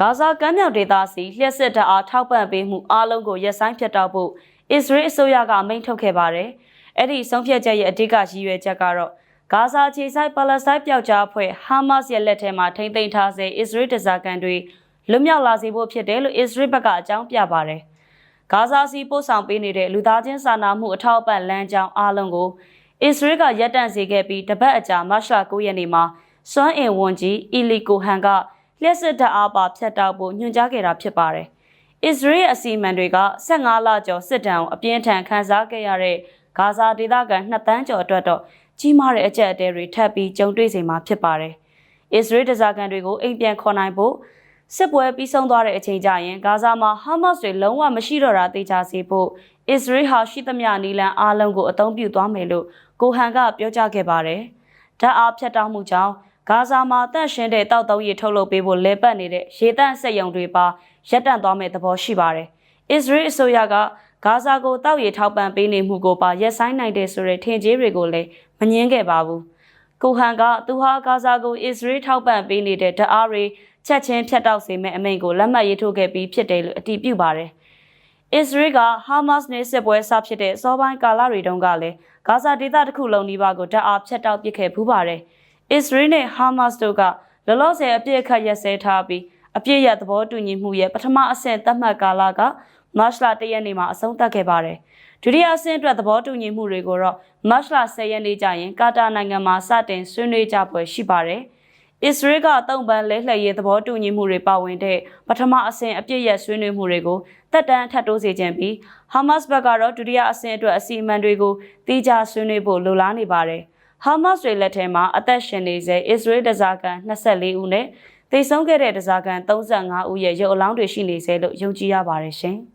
ဂါဇာကမ်းမြောင်ဒေသစီလျှက်စစ်တပ်အားထောက်ပံ့ပေးမှုအားလုံးကိုရပ်ဆိုင်းဖြတ်တောက်ဖို့အစ္စရေးအစိုးရကအမိန့်ထုတ်ခဲ့ပါတယ်။အဲ့ဒီဆုံးဖြတ်ချက်ရဲ့အဓိကရည်ရွယ်ချက်ကတော့ဂါဇာခြေဆိုင်ပါလက်စတိုင်းပျောက်ကြားအဖွဲ့ဟာမတ်စ်ရဲ့လက်ထဲမှာထိမ့်သိမ်းထားစေအစ္စရေးတစားကန်တွေလွတ်မြောက်လာစေဖို့ဖြစ်တယ်လို့အစ္စရေးဘက်ကအကြောင်းပြပါတယ်။ဂါဇာစီပို့ဆောင်ပေးနေတဲ့လူသားချင်းစာနာမှုအထောက်အပံ့လမ်းကြောင်းအားလုံးကိုအစ္စရေးကရပ်တန့်စေခဲ့ပြီးတပတ်အကြာမတ်လ9ရက်နေ့မှာစွမ်းအင်ဝန်ကြီးအီလီကိုဟန်က လျှက်စစ်တပ်အားပါဖျက်တောက်ဖို့ညွှန်ကြားခဲ့တာဖြစ်ပါတယ်။အစ္စရေးရဲ့အစီအမံတွေက15လကျော်စစ်တမ်းကိုအပြင်းထန်ခန်းစားခဲ့ရတဲ့ဂါဇာဒေသခံ2တန်းကျော်အတွက်တော့ကြီးမားတဲ့အကြက်အတဲတွေထပ်ပြီးကြုံတွေ့စေမှာဖြစ်ပါတယ်။အစ္စရေးတစားကန်တွေကိုအိမ်ပြန်ခေါ်နိုင်ဖို့စစ်ပွဲပြီးဆုံးသွားတဲ့အချိန်ကျရင်ဂါဇာမှာဟာမတ်စ်တွေလုံးဝမရှိတော့တာသိချစေဖို့အစ္စရေးဟာရှိသမျှနီလန်အားလုံးကိုအသုံးပြုသွားမယ်လို့ကိုဟန်ကပြောကြားခဲ့ပါတယ်။ဓာတ်အားဖြတ်တောက်မှုကြောင့် ဂါဇာမှာတန့်ရှင်းတဲ့တောက်သုံးရည်ထုတ်လုပ်ပေးဖို့လဲပတ်နေတဲ့ရေတန့်စက်ရုံတွေပါရပ်တန့်သွားမယ့်သဘောရှိပါတယ်။အစ္စရေးအစိုးရကဂါဇာကိုတောက်ရည်ထောက်ပံ့ပေးနေမှုကိုပါရပ်ဆိုင်းနိုင်တယ်ဆိုတဲ့ထင်ကြေးတွေကိုလည်းမငင်းခဲ့ပါဘူး။ကိုဟန်ကသူဟာဂါဇာကိုအစ္စရေးထောက်ပံ့ပေးနေတဲ့ဓာတ်အားတွေချက်ချင်းဖြတ်တောက်စေမယ့်အမိန့်ကိုလက်မှတ်ရေးထိုးခဲ့ပြီးဖြစ်တယ်လို့အတည်ပြုပါတယ်။အစ္စရေးကဟာမတ်စ်နဲ့စစ်ပွဲစဖြစ်တဲ့စောပိုင်းကာလတွေတုန်းကလည်းဂါဇာဒေသတစ်ခုလုံးနီးပါးကိုဓာတ်အားဖြတ်တောက်ပစ်ခဲ့ပူးပါတယ်။ အစ္စရေးနဲ့ဟာမတ်စ်တို့ကလောလောဆယ်အပြစ်အခတ်ရက်စဲထားပြီးအပြစ်ရသဘောတူညီမှုရဲ့ပထမအဆင့်သတ်မှတ်ကာလကမတ်လ၁ရက်နေ့မှာအဆုံးသတ်ခဲ့ပါတယ်။ဒုတိယအဆင့်အတွက်သဘောတူညီမှုတွေကိုတော့မတ်လ10ရက်နေ့ကျရင်ကာတာနိုင်ငံမှာစတင်ဆွေးနွေးကြပွဲရှိပါတယ်။အစ္စရေးကတုံ့ပန်းလဲလှယ်ရေးသဘောတူညီမှုတွေပါဝင်တဲ့ပထမအဆင့်အပြစ်ရဆွေးနွေးမှုတွေကိုတက်တန်းထပ်တိုးစေခြင်းပြီးဟာမတ်စ်ဘက်ကတော့ဒုတိယအဆင့်အတွက်အစီအမံတွေကိုတိကျဆွေးနွေးဖို့လိုလားနေပါတယ်။ ဟာမတ်စ်တွေလက်ထဲမှာအသက်ရှင်နေစေအစ္စရေးတစားကန်24ဦးနဲ့သေဆုံးခဲ့တဲ့တစားကန်35ဦးရဲ့ရုပ်အလောင်းတွေရှိနေစေလို့ယုံကြည်ရပါတယ်ရှင်။